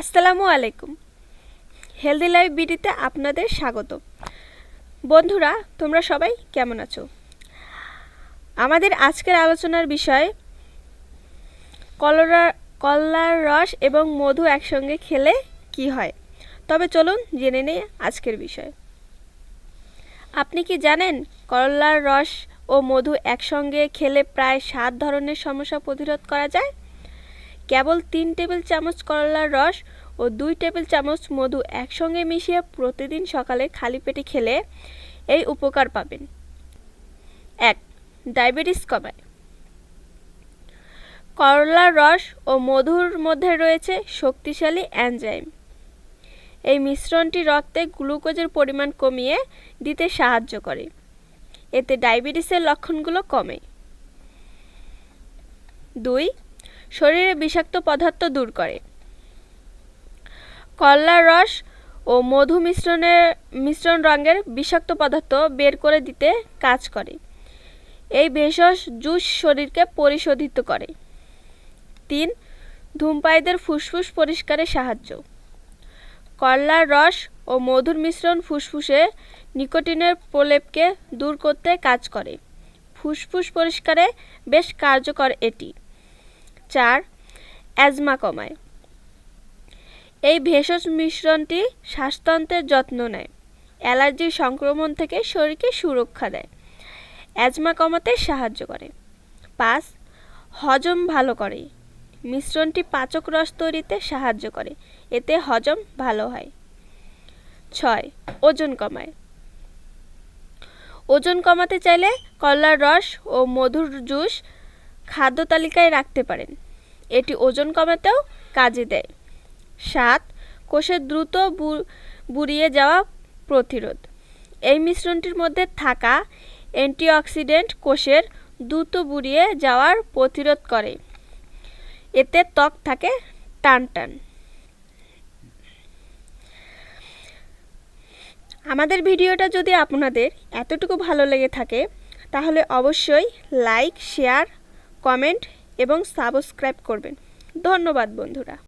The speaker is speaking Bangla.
আসসালামু আলাইকুম। হেলদি লাইফ বিডিতে আপনাদের স্বাগত। বন্ধুরা, তোমরা সবাই কেমন আছো? আমাদের আজকের আলোচনার বিষয় কলরা, কলার রস এবং মধু একসঙ্গে খেলে কি হয়? তবে চলুন জেনে নেই আজকের বিষয়। আপনি কি জানেন করলার রস ও মধু একসঙ্গে খেলে প্রায় সাত ধরনের সমস্যা প্রতিরোধ করা যায়? কেবল তিন টেবিল চামচ করলার রস ও দুই টেবিল চামচ মধু একসঙ্গে মিশিয়ে প্রতিদিন সকালে খালি পেটে খেলে এই উপকার পাবেন। এক, ডায়াবেটিস কমায়। করলার রস ও মধুর মধ্যে রয়েছে শক্তিশালী অ্যানজাইম এই মিশ্রণটি রক্তে গ্লুকোজের পরিমাণ কমিয়ে দিতে সাহায্য করে। এতে ডায়াবেটিসের লক্ষণগুলো কমে। দুই শরীরে বিষাক্ত পদার্থ দূর করে। কলার রস ও মধু মিশ্রণের মিশ্রণ রঙের বিষাক্ত পদার্থ বের করে দিতে কাজ করে। এই ভেষজ জুস শরীরকে পরিশোধিত করে। তিন, ধূমপায়ীদের ফুসফুস পরিষ্কারে সাহায্য। করলার রস ও মধুর মিশ্রণ ফুসফুসে নিকোটিনের প্রলেপকে দূর করতে কাজ করে। ফুসফুস পরিষ্কারে বেশ কার্যকর এটি। চার, অ্যাজমা কমায়। এই ভেষজ মিশ্রণটি শ্বাসতন্ত্রের যত্ন নেয় অ্যালার্জির সংক্রমণ থেকে শরীরকে সুরক্ষা দেয়, অ্যাজমা কমাতে সাহায্য করে। পাঁচ, হজম ভালো করে। মিশ্রণটি পাচক রস তৈরিতে সাহায্য করে, এতে হজম ভালো হয়। ছয়, ওজন কমায়। ওজন কমাতে চাইলে কলার রস ও মধুর জুস খাদ্য তালিকায় রাখতে পারেন। এটি ওজন কমাতেও কাজে দেয়। সাত কোষের দ্রুত বুড়িয়ে যাওয়া প্রতিরোধ। এই মিশ্রণটির মধ্যে থাকা অ্যান্টিঅক্সিডেন্ট কোষের দ্রুত বুড়িয়ে যাওয়ার প্রতিরোধ করে। এতে ত্বক থাকে টান টান আমাদের ভিডিওটা যদি আপনাদের এতটুকু ভালো লেগে থাকে, তাহলে অবশ্যই লাইক, শেয়ার কমেন্ট এবং সাবস্ক্রাইব করবেন। ধন্যবাদ বন্ধুরা।